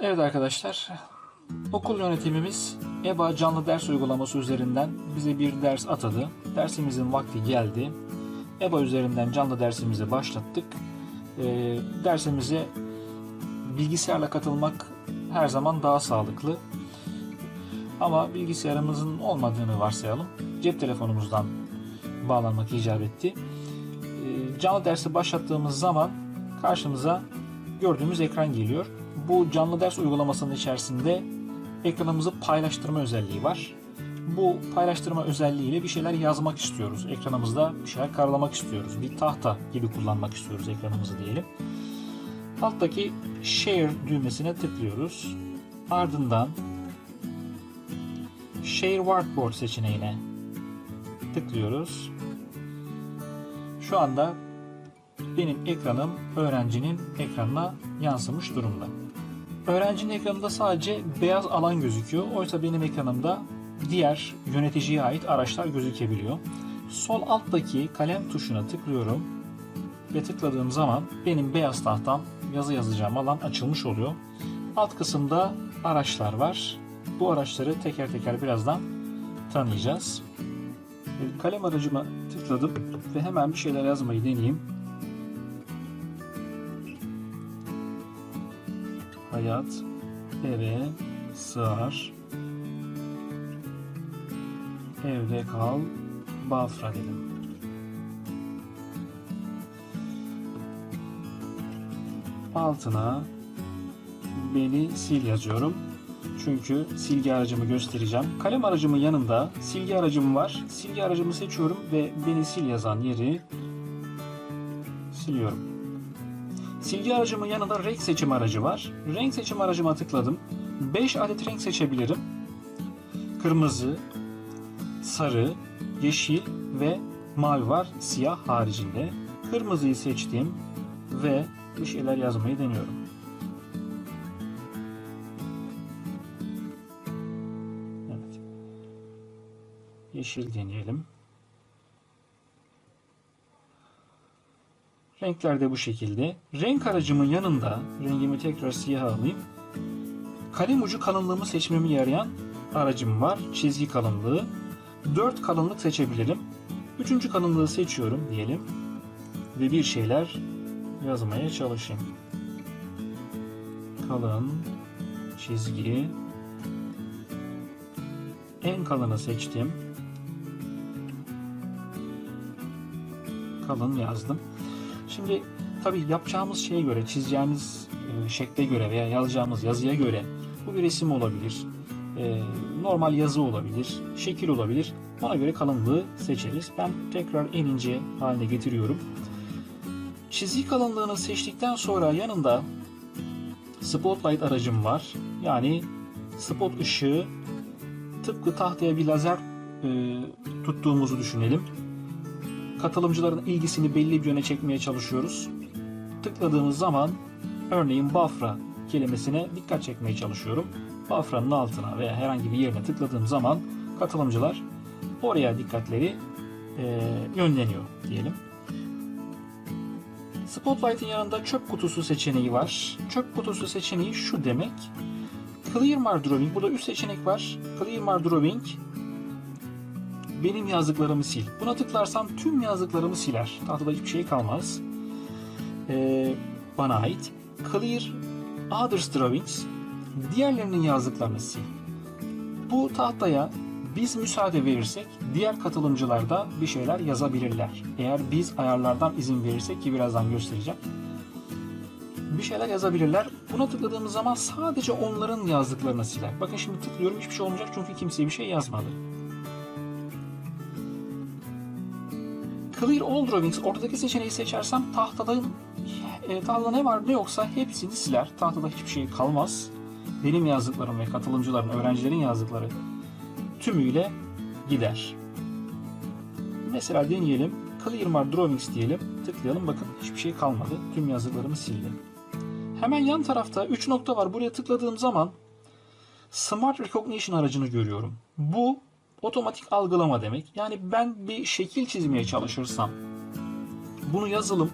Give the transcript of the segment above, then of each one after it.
Evet arkadaşlar, okul yönetimimiz EBA canlı ders uygulaması üzerinden bize bir ders atadı. Dersimizin vakti geldi. EBA üzerinden canlı dersimizi başlattık. Ee, dersimize bilgisayarla katılmak her zaman daha sağlıklı. Ama bilgisayarımızın olmadığını varsayalım. Cep telefonumuzdan bağlanmak icap etti. Ee, canlı dersi başlattığımız zaman karşımıza gördüğümüz ekran geliyor. Bu canlı ders uygulamasının içerisinde ekranımızı paylaştırma özelliği var. Bu paylaştırma özelliğiyle bir şeyler yazmak istiyoruz. Ekranımızda bir şeyler karalamak istiyoruz. Bir tahta gibi kullanmak istiyoruz ekranımızı diyelim. Alttaki Share düğmesine tıklıyoruz. Ardından Share Whiteboard seçeneğine tıklıyoruz. Şu anda benim ekranım öğrencinin ekranına yansımış durumda. Öğrencinin ekranında sadece beyaz alan gözüküyor. Oysa benim ekranımda diğer yöneticiye ait araçlar gözükebiliyor. Sol alttaki kalem tuşuna tıklıyorum ve tıkladığım zaman benim beyaz tahtam yazı yazacağım alan açılmış oluyor. Alt kısımda araçlar var. Bu araçları teker teker birazdan tanıyacağız. Kalem aracıma tıkladım ve hemen bir şeyler yazmayı deneyeyim. Hayat eve sığar. Evde kal. Bafra dedim. Altına beni sil yazıyorum. Çünkü silgi aracımı göstereceğim. Kalem aracımın yanında silgi aracım var. Silgi aracımı seçiyorum ve beni sil yazan yeri siliyorum. Silgi aracımın yanında renk seçim aracı var. Renk seçim aracıma tıkladım. 5 adet renk seçebilirim. Kırmızı, sarı, yeşil ve mavi var siyah haricinde. Kırmızıyı seçtim ve bir şeyler yazmayı deniyorum. Evet. Yeşil deneyelim. Renkler de bu şekilde. Renk aracımın yanında rengimi tekrar siyah alayım. Kalem ucu kalınlığımı seçmemi yarayan aracım var. Çizgi kalınlığı. 4 kalınlık seçebilirim. Üçüncü kalınlığı seçiyorum diyelim. Ve bir şeyler yazmaya çalışayım. Kalın çizgi en kalını seçtim. Kalın yazdım. Şimdi tabi yapacağımız şeye göre, çizeceğimiz e, şekle göre veya yazacağımız yazıya göre bu bir resim olabilir, e, normal yazı olabilir, şekil olabilir. Ona göre kalınlığı seçeriz. Ben tekrar en ince haline getiriyorum. Çizgi kalınlığını seçtikten sonra yanında spotlight aracım var. Yani spot ışığı tıpkı tahtaya bir lazer e, tuttuğumuzu düşünelim katılımcıların ilgisini belli bir yöne çekmeye çalışıyoruz. Tıkladığımız zaman örneğin Bafra kelimesine dikkat çekmeye çalışıyorum. Bafra'nın altına veya herhangi bir yerine tıkladığım zaman katılımcılar oraya dikkatleri e, yönleniyor diyelim. Spotlight'ın yanında çöp kutusu seçeneği var. Çöp kutusu seçeneği şu demek. Clear My Drawing. Burada üst seçenek var. Clear My Drawing benim yazdıklarımı sil. Buna tıklarsam tüm yazdıklarımı siler. Tahtada hiçbir şey kalmaz. Ee, bana ait. Clear Others Drawings diğerlerinin yazdıklarını sil. Bu tahtaya biz müsaade verirsek diğer katılımcılar da bir şeyler yazabilirler. Eğer biz ayarlardan izin verirsek ki birazdan göstereceğim. Bir şeyler yazabilirler. Buna tıkladığımız zaman sadece onların yazdıklarını siler. Bakın şimdi tıklıyorum hiçbir şey olmayacak çünkü kimse bir şey yazmadı. Clear All Drawings ortadaki seçeneği seçersem tahtada e, tahtada ne var ne yoksa hepsini siler. Tahtada hiçbir şey kalmaz. Benim yazdıklarım ve katılımcıların, öğrencilerin yazdıkları tümüyle gider. Mesela deneyelim. Clear My Drawings diyelim. Tıklayalım. Bakın hiçbir şey kalmadı. Tüm yazdıklarımı sildim. Hemen yan tarafta 3 nokta var. Buraya tıkladığım zaman Smart Recognition aracını görüyorum. Bu otomatik algılama demek. Yani ben bir şekil çizmeye çalışırsam bunu yazılım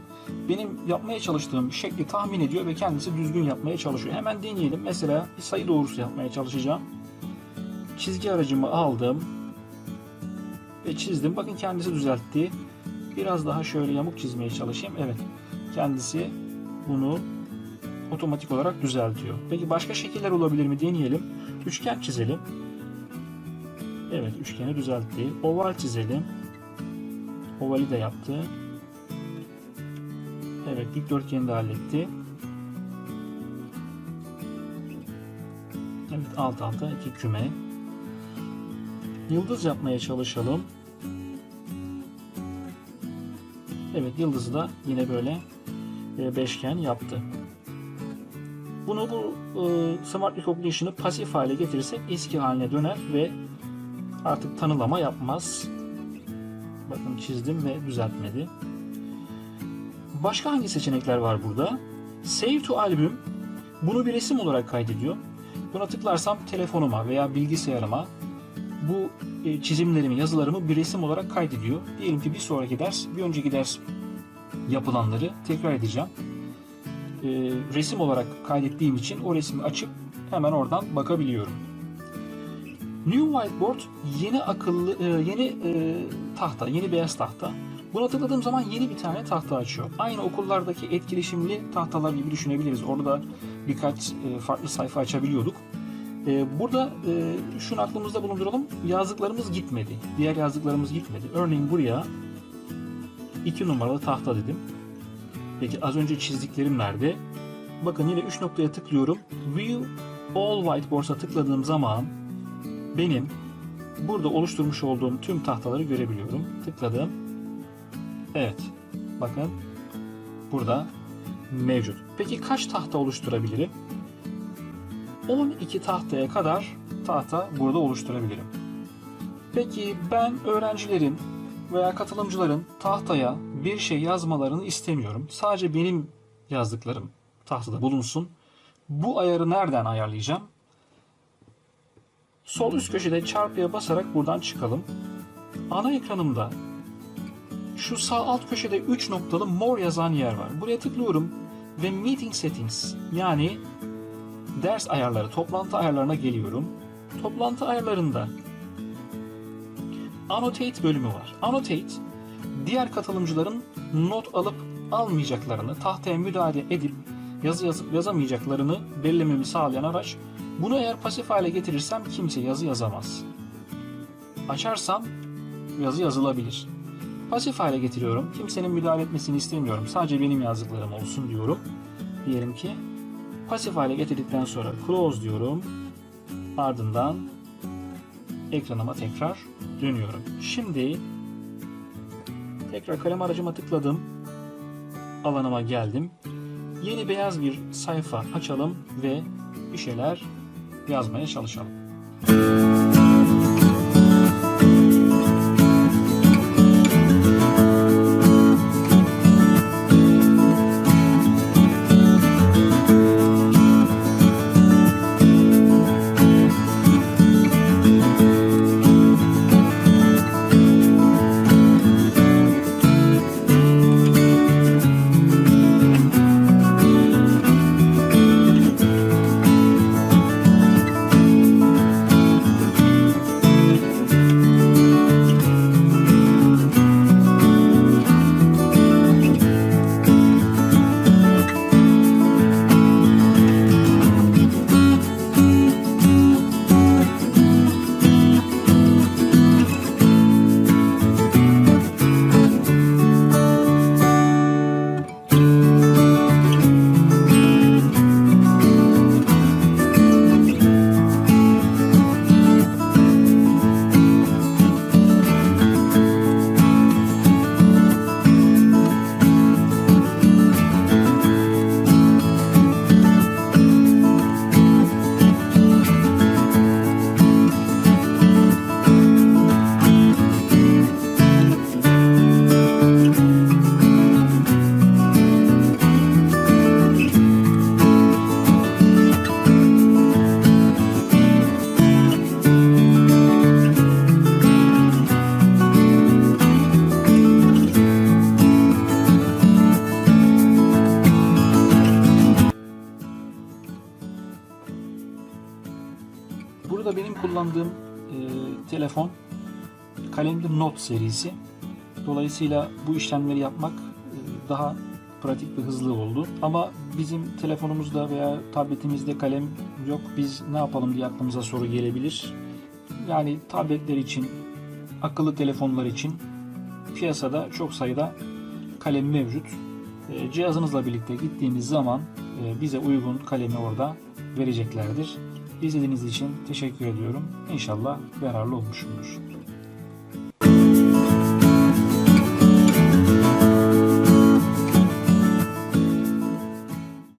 benim yapmaya çalıştığım şekli tahmin ediyor ve kendisi düzgün yapmaya çalışıyor. Hemen deneyelim. Mesela bir sayı doğrusu yapmaya çalışacağım. Çizgi aracımı aldım ve çizdim. Bakın kendisi düzeltti. Biraz daha şöyle yamuk çizmeye çalışayım. Evet. Kendisi bunu otomatik olarak düzeltiyor. Peki başka şekiller olabilir mi deneyelim. Üçgen çizelim. Evet üçgeni düzeltti. Oval çizelim. Ovali de yaptı. Evet dikdörtgeni de halletti. Evet alt alta iki küme. Yıldız yapmaya çalışalım. Evet yıldızı da yine böyle e, beşgen yaptı. Bunu bu e, Smart Recognition'ı pasif hale getirirsek eski haline döner ve artık tanılama yapmaz. Bakın çizdim ve düzeltmedi. Başka hangi seçenekler var burada? Save to albüm. Bunu bir resim olarak kaydediyor. Buna tıklarsam telefonuma veya bilgisayarıma bu e, çizimlerimi, yazılarımı bir resim olarak kaydediyor. Diyelim ki bir sonraki ders, bir önceki ders yapılanları tekrar edeceğim. E, resim olarak kaydettiğim için o resmi açıp hemen oradan bakabiliyorum. New Whiteboard yeni akıllı, e, yeni e, tahta, yeni beyaz tahta. Buna tıkladığım zaman yeni bir tane tahta açıyor. Aynı okullardaki etkileşimli tahtalar gibi düşünebiliriz. Orada birkaç e, farklı sayfa açabiliyorduk. Burada şunu aklımızda bulunduralım. Yazdıklarımız gitmedi. Diğer yazdıklarımız gitmedi. Örneğin buraya 2 numaralı tahta dedim. Peki az önce çizdiklerim nerede? Bakın yine 3 noktaya tıklıyorum. View All Whiteboards'a tıkladığım zaman benim burada oluşturmuş olduğum tüm tahtaları görebiliyorum. Tıkladım. Evet. Bakın burada mevcut. Peki kaç tahta oluşturabilirim? 12 tahtaya kadar tahta burada oluşturabilirim. Peki ben öğrencilerin veya katılımcıların tahtaya bir şey yazmalarını istemiyorum. Sadece benim yazdıklarım tahtada bulunsun. Bu ayarı nereden ayarlayacağım? Sol üst köşede çarpıya basarak buradan çıkalım. Ana ekranımda şu sağ alt köşede 3 noktalı mor yazan yer var. Buraya tıklıyorum ve Meeting Settings yani ders ayarları, toplantı ayarlarına geliyorum. Toplantı ayarlarında Annotate bölümü var. Annotate, diğer katılımcıların not alıp almayacaklarını, tahtaya müdahale edip yazı yazıp yazamayacaklarını belirlememi sağlayan araç. Bunu eğer pasif hale getirirsem kimse yazı yazamaz. Açarsam yazı yazılabilir. Pasif hale getiriyorum. Kimsenin müdahale etmesini istemiyorum. Sadece benim yazdıklarım olsun diyorum. Diyelim ki pasif hale getirdikten sonra close diyorum. Ardından ekranıma tekrar dönüyorum. Şimdi tekrar kalem aracıma tıkladım. Alanıma geldim. Yeni beyaz bir sayfa açalım ve bir şeyler yazmaya çalışalım. Burada kullandığım e, telefon kalemli Note serisi. Dolayısıyla bu işlemleri yapmak e, daha pratik ve hızlı oldu. Ama bizim telefonumuzda veya tabletimizde kalem yok. Biz ne yapalım diye aklımıza soru gelebilir. Yani tabletler için, akıllı telefonlar için piyasada çok sayıda kalem mevcut. E, Cihazınızla birlikte gittiğiniz zaman e, bize uygun kalemi orada vereceklerdir. İzlediğiniz için teşekkür ediyorum. İnşallah yararlı olmuşumdur.